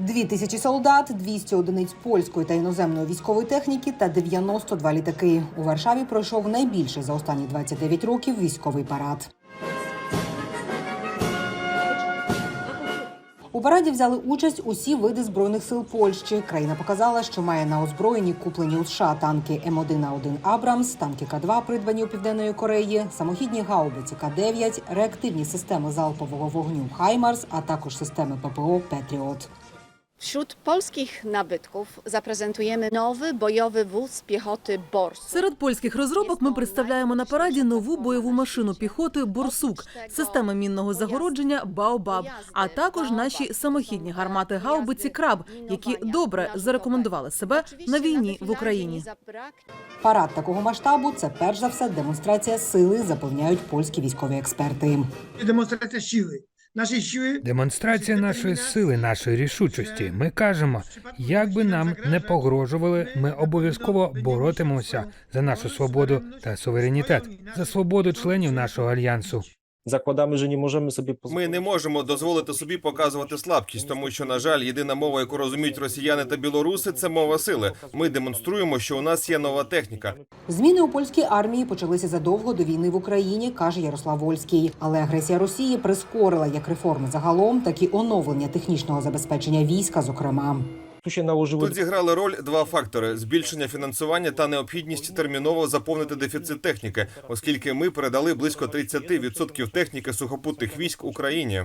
Дві тисячі солдат, 200 одиниць польської та іноземної військової техніки та 92 літаки. У Варшаві пройшов найбільший за останні 29 років військовий парад. У параді взяли участь усі види збройних сил Польщі. Країна показала, що має на озброєнні куплені у США танки М1А1 Абрамс, танки К2, придбані у південної Кореї, самохідні гаубиці К9, реактивні системи залпового вогню Хаймарс, а також системи ППО Петріот. Wśród polskich nabytków zaprezentujemy nowy bojowy wóz piechoty Bors. Серед польських розробок ми представляємо на параді нову бойову машину піхоти Борсук, системи мінного загородження Баобаб, а також наші самохідні гармати гаубиці Краб, які добре зарекомендували себе на війні в Україні. Парад такого масштабу це перш за все демонстрація сили, запевняють польські військові експерти. демонстрація сили. Демонстрація нашої сили, нашої рішучості. Ми кажемо, як би нам не погрожували, ми обов'язково боротимемося за нашу свободу та суверенітет, за свободу членів нашого альянсу. Закладamy, że nie możemy sobie pozwolić. Ми не можемо дозволити собі показувати слабкість, тому що, на жаль, єдина мова, яку розуміють росіяни та білоруси, це мова сили. Ми демонструємо, що у нас є нова техніка. Зміни у польській армії почалися задовго до війни в Україні, каже Ярослав Вольський. Але агресія Росії прискорила як реформи загалом, так і оновлення технічного забезпечення війська. Зокрема, Тут зіграли роль два фактори: збільшення фінансування та необхідність терміново заповнити дефіцит техніки, оскільки ми передали близько 30% техніки сухопутних військ Україні.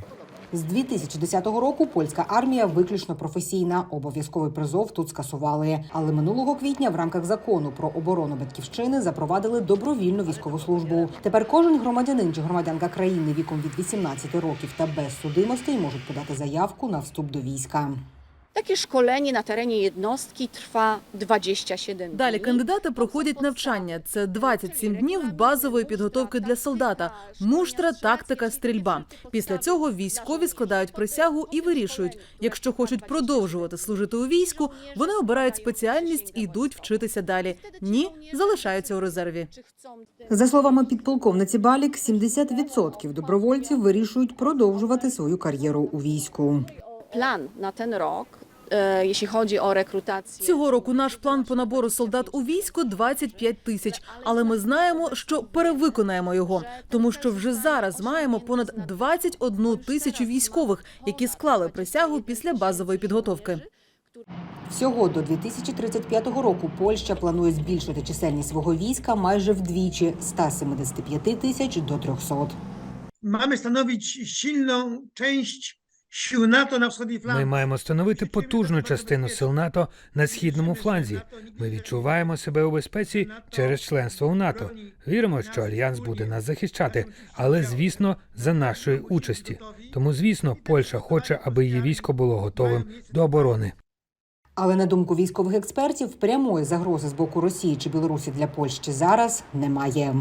з 2010 року польська армія виключно професійна. Обов'язковий призов тут скасували. Але минулого квітня в рамках закону про оборону батьківщини запровадили добровільну військову службу. Тепер кожен громадянин чи громадянка країни віком від 18 років та без судимостей можуть подати заявку на вступ до війська. Takie szkolenie na terenie jednostki trwa 27 dni. Далі кандидати проходять навчання. Це 27 днів базової підготовки для солдата, муштра, тактика, стрільба. Після цього військові складають присягу і вирішують, якщо хочуть продовжувати служити у війську, вони обирають спеціальність і йдуть вчитися далі. Ні, залишаються у резерві. За словами підполковниці Балік, 70% добровольців вирішують продовжувати свою кар'єру у війську. plan na ten rok, jeśli chodzi o rekrutację. Цього року наш план по набору солдат у військо 25 тисяч. Але ми знаємо, що перевиконаємо його, тому що вже зараз маємо понад 21 тисячу військових, які склали присягу після базової підготовки. Всього до 2035 року Польща планує збільшити чисельність свого війська майже вдвічі з 175 тисяч до 300. mamy stanowić silną część sił NATO na wschodniej Ми маємо становити потужну частину сил НАТО на східному фланзі. Ми відчуваємо себе у безпеці через членство у НАТО. Віримо, що альянс буде нас захищати, але звісно, за нашої участі. Тому, звісно, Польща хоче, аби її військо було готовим до оборони. Але на думку військових експертів, прямої загрози з боку Росії чи Білорусі для Польщі зараз немає.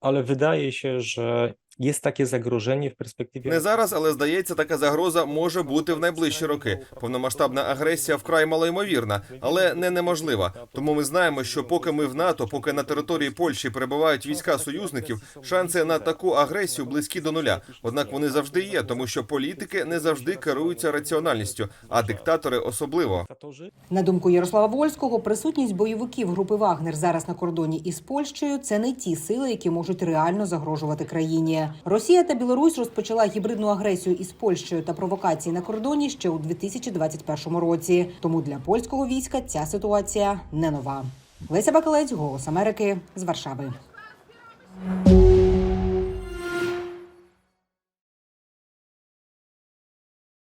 Ale wydaje się, że jest takie zagrożenie w perspektywie. Не зараз, але здається, така загроза може бути в найближчі роки. Повномасштабна агресія вкрай малоймовірна, але не неможлива. Тому ми знаємо, що поки ми в НАТО, поки на території Польщі перебувають війська союзників, шанси на таку агресію близькі до нуля. Однак вони завжди є, тому що політики не завжди керуються раціональністю, а диктатори особливо. На думку Ярослава Вольського, присутність бойовиків групи Вагнер зараз на кордоні із Польщею це не ті сили, які можуть реально загрожувати країні. Росія та Білорусь розпочала гібридну агресію із Польщею та провокації на кордоні ще у 2021 році. Тому для польського війська ця ситуація не нова. Леся Бакалець, Голос Америки з Варшави.